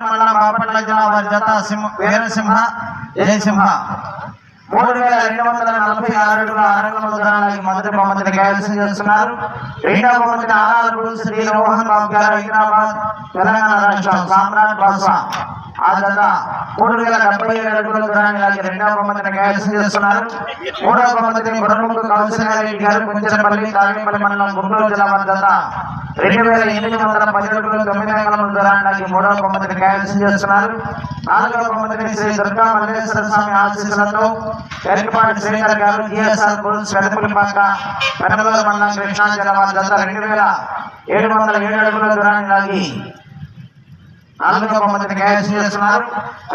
మండలం బాపట్ల జిల్లా వారి జత సింహ వీరసింహ జయసింహ. మూడు వేల రెండు వందల నలభై ఆరు అడుగుల అరంగం దూరానికి మొదటి బహుమతిని కైవసం చేస్తున్నారు రెండవ బహుమతి ఆరారు శ్రీ మోహన్ బాబు గారు హైదరాబాద్ తెలంగాణ రాష్ట్రం సామ్రాట్ బాసా. ఆ జత మూడు వేల డెబ్బై ఏడు అడుగుల దూరాన్ని రెండవ బహుమతిని కైవసం చేస్తున్నారు మూడవ బహుమతిని గుర్రముఖ కౌశల్యారెడ్డి గారు కుంచనపల్లి తాడేపల్లి మండలం గుంటూరు జిల్లా వారి జత రెండు వేల ఎనిమిది వందల పదిహేడులో తొమ్మిది అంగుళముల దూరానికి మూడవ బహుమతిని కైవసం చేస్తున్నారు. నాలుగవ బహుమతిని శ్రీ దుర్గా మల్లేశ్వర స్వామి ఆశీస్సులతో ఎర్రపాటి శ్రీధర్ గారు జిఎస్ఆర్ బుల్స్ వెదపులిపాక పెనమల మండలం కృష్ణా జిల్లా వారి జత రెండు వేల ఏడు వందల ఏడు అడుగుల దూరాన్ని లాగి నాలుగవ బహుమతిని కైవసం చేస్తున్నారు.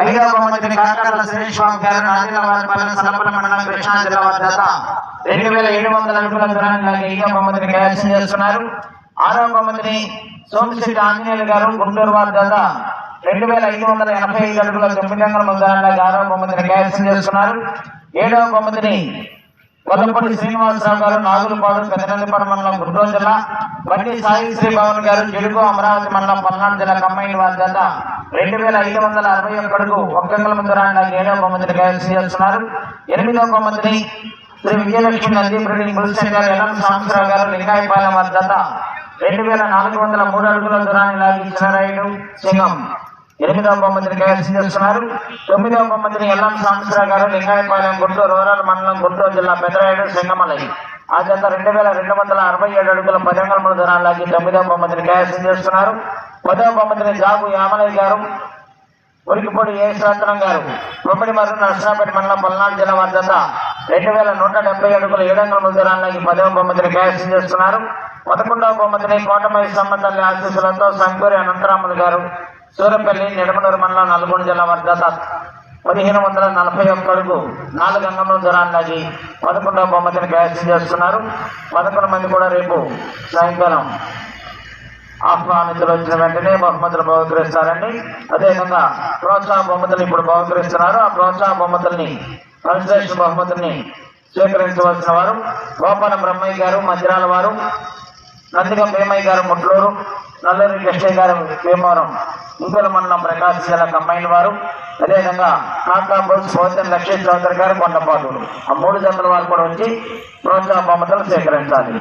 ఐదవ బహుమతిని కాకర్ల శ్రీష్ స్వామి గారు ఆదిలాబాద్ సలపల మండలం కృష్ణా జిల్లా వారి జత రెండు వేల ఏడు వందల అడుగుల దూరాన్ని లాగి ఐదవ బహుమతిని కైవసం చేస్తున్నారు. ఆరవ మంత్రి సోమశెట్టి ఆంజనేయులు గారు గుంటూరు వారి జత రెండు వేల ఐదు వందల ఎనభై ఐదు అడుగుల తొమ్మిది ముందు ముందరంగా ఆరవ బహుమతిని కైవసం చేస్తున్నారు ఏడవ బహుమతిని కొల్లపూడి శ్రీనివాసరావు గారు నాగులపాడు పెద్దనందిపురం మండలం గుంటూరు జిల్లా. బండి సాయి శ్రీ భవన్ గారు జడుగు అమరావతి మండలం పల్నాడు జిల్లా కమ్మాయి వారి జత రెండు వేల ఐదు వందల అరవై ఒక్క అడుగు ఒక్కల ముందరంగా ఏడవ బహుమతిని కైవసం చేస్తున్నారు ఎనిమిదవ బహుమతిని శ్రీ విజయలక్ష్మి నందీపురెడ్డి ముల్సన్ గారు ఎలం సాంబశివరావు గారు లింగాయపాలెం వారి జత రెండు వేల నాలుగు వందల మూడు అడుగుల దూరాన్ని లాగి చిన్నరాయుడు సింగం ఎనిమిదవ బొమ్మతిని కైవసం చేస్తున్నారు తొమ్మిదవ బొమ్మతిని ఎల్లం సాంబశివరావు గారు లింగాయపాలెం గుంటూరు రూరల్ మండలం గుంటూరు జిల్లా పెదరాయుడు సింగమలై ఆ జత రెండు వేల రెండు వందల అరవై ఏడు అడుగుల పది మూడు దూరాన్ని లాగి తొమ్మిదవ బొమ్మతిని కైవసం చేస్తున్నారు పదవ బొమ్మతిని జాగు యామలయ్య గారు ఉరికిపొడి ఏ శాస్త్రం గారు కొమ్మడి మరియు నర్సరాపేట మండలం పల్నాడు జిల్లా వారి జత. రెండు వేల నూట డెబ్బై అడుగుల ఏడు వందల లాగి పదవ బొమ్మతిని కైవసం చేస్తున్నారు పదకొండవ బొమ్మతిని కోటమై సంబంధాల ఆశీస్సులతో సంకూరి అనంతరాములు గారు సూరపల్లి నిడమనూరు మండలం నల్గొండ జిల్లా వారి పదిహేను వందల నలభై ఒక్క వరకు నాలుగు అంగంలో దూరాన్ని పదకొండవ బొమ్మతిని కైవసం చేస్తున్నారు. పదకొండు మంది కూడా రేపు సాయంకాలం ఆహ్వానితులు వచ్చిన వెంటనే బహుమతులు బహుకరిస్తారండి. అదేవిధంగా ప్రోత్సాహ బహుమతులు ఇప్పుడు బహుకరిస్తున్నారు. ఆ ప్రోత్సాహ బహుమతుల్ని కన్సలేషన్ బహుమతుల్ని స్వీకరించవలసిన వారు గోపాల బ్రహ్మయ్య గారు మధ్యరాల వారు నందిగం భీమయ్య గారు ముట్లూరు నల్లూరి కృష్ణయ్య గారు భీమవరం ఇంకొల మండలం ప్రకాశం జిల్లా కంబైన్ వారు. అదేవిధంగా కాకాపూర్ సోదరి లక్ష్మీ చౌదరి గారు కొండపాటు ఆ మూడు జంటల వారు కూడా వచ్చి ప్రోత్సాహ బహుమతులు స్వీకరించాలి.